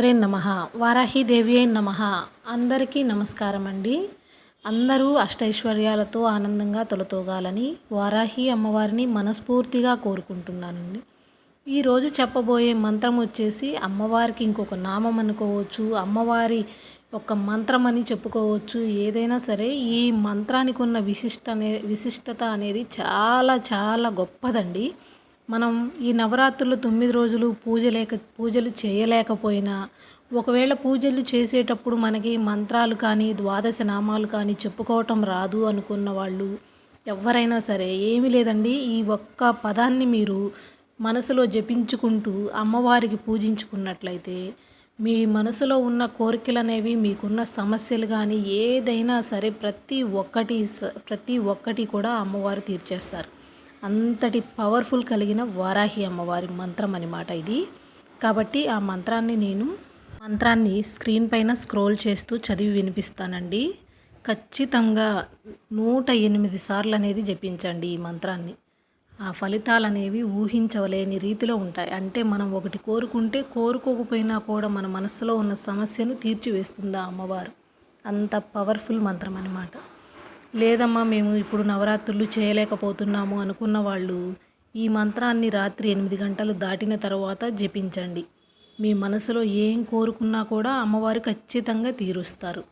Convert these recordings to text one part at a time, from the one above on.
మాత్రే నమ. వారాహిదేవి అయి నమ. అందరికీ నమస్కారం అండి. అందరూ అష్టైశ్వర్యాలతో ఆనందంగా తొలతోగాలని వారాహి అమ్మవారిని మనస్ఫూర్తిగా కోరుకుంటున్నానండి. ఈరోజు చెప్పబోయే మంత్రం వచ్చేసి అమ్మవారికి ఇంకొక నామం అనుకోవచ్చు అమ్మవారి ఒక మంత్రం అని చెప్పుకోవచ్చు. ఏదైనా సరే ఈ మంత్రానికి ఉన్న విశిష్ట అనే విశిష్టత అనేది చాలా చాలా గొప్పదండి. మనం ఈ నవరాత్రులు తొమ్మిది రోజులు పూజ లేక పూజలు చేయలేకపోయినా ఒకవేళ పూజలు చేసేటప్పుడు మనకి మంత్రాలు కానీ ద్వాదశ నామాలు కానీ చెప్పుకోవటం రాదు అనుకున్న వాళ్ళు ఎవరైనా సరే ఏమీ లేదండి. ఈ ఒక్క పదాన్ని మీరు మనసులో జపించుకుంటూ అమ్మవారికి పూజించుకున్నట్లయితే మీ మనసులో ఉన్న కోరికలు అనేవి మీకున్న సమస్యలు కానీ ఏదైనా సరే ప్రతి ఒక్కటి ప్రతి ఒక్కటి కూడా అమ్మవారు తీర్చేస్తారు. అంతటి పవర్ఫుల్ కలిగిన వారాహి అమ్మవారి మంత్రం అనమాట ఇది. కాబట్టి ఆ మంత్రాన్ని నేను మంత్రాన్ని స్క్రీన్ పైన స్క్రోల్ చేస్తూ చదివి వినిపిస్తానండి. ఖచ్చితంగా నూట ఎనిమిది సార్లు అనేది జపించండి ఈ మంత్రాన్ని. ఆ ఫలితాలు అనేవి ఊహించవలేని రీతిలో ఉంటాయి. అంటే మనం ఒకటి కోరుకుంటే కోరుకోకపోయినా కూడా మన మనసులో ఉన్న సమస్యను తీర్చివేస్తుందా అమ్మవారు. అంత పవర్ఫుల్ మంత్రం అనమాట లేదమ్మా మేము ఇప్పుడు నవరాత్రులు చేయలేకపోతున్నాము అనుకున్న వాళ్ళు ఈ మంత్రాన్ని రాత్రి ఎనిమిది గంటలు దాటిన తర్వాత జపించండి. మీ మనసులో ఏం కోరుకున్నా కూడా అమ్మవారు ఖచ్చితంగా తీరుస్తారు.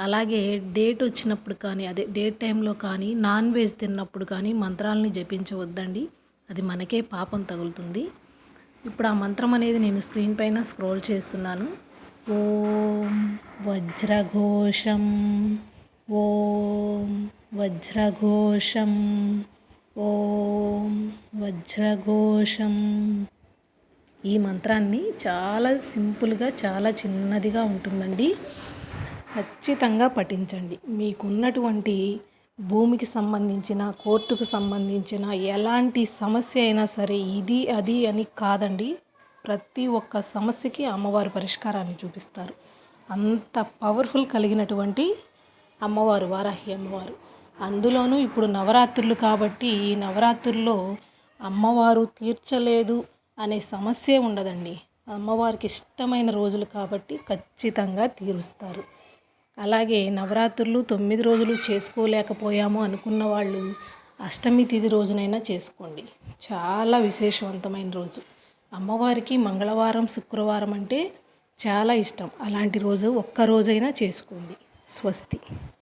అలాగే డేట్ వచ్చినప్పుడు కానీ అదే డేట్ టైంలో కానీ నాన్ వెజ్ తిన్నప్పుడు కానీ మంత్రాలని జపించవద్దండి. అది మనకే పాపం తగులుతుంది. ఇప్పుడు ఆ మంత్రం అనేది నేను స్క్రీన్ పైన స్క్రోల్ చేస్తున్నాను. ఓం వజ్రఘోషం. ఓం వజ్రఘోషం ఓం వజ్రఘోషం. ఈ మంత్రాన్ని చాలా సింపుల్గా చాలా చిన్నదిగా ఉంటుందండి. ఖచ్చితంగా పఠించండి. మీకున్నటువంటి భూమికి సంబంధించిన కోర్టుకు సంబంధించిన ఎలాంటి సమస్య అయినా సరే ఇది అది అని కాదండి. ప్రతి ఒక్క సమస్యకి అమ్మవారు పరిష్కారాన్ని చూపిస్తారు. అంత పవర్ఫుల్ కలిగినటువంటి అమ్మవారు వారాహి అమ్మవారు. అందులోనూ ఇప్పుడు నవరాత్రులు కాబట్టి ఈ నవరాత్రుల్లో అమ్మవారు తీర్చలేదు అనే సమస్య ఉండదండి. అమ్మవారికి ఇష్టమైన రోజులు కాబట్టి ఖచ్చితంగా తీరుస్తారు. అలాగే నవరాత్రులు తొమ్మిది రోజులు చేసుకోలేకపోయాము అనుకున్న వాళ్ళు అష్టమి తిది రోజునైనా చేసుకోండి. చాలా విశేషవంతమైన రోజు. అమ్మవారికి మంగళవారం శుక్రవారం అంటే చాలా ఇష్టం. అలాంటి రోజు ఒక్క రోజైనా చేసుకోండి. स्वस्ति।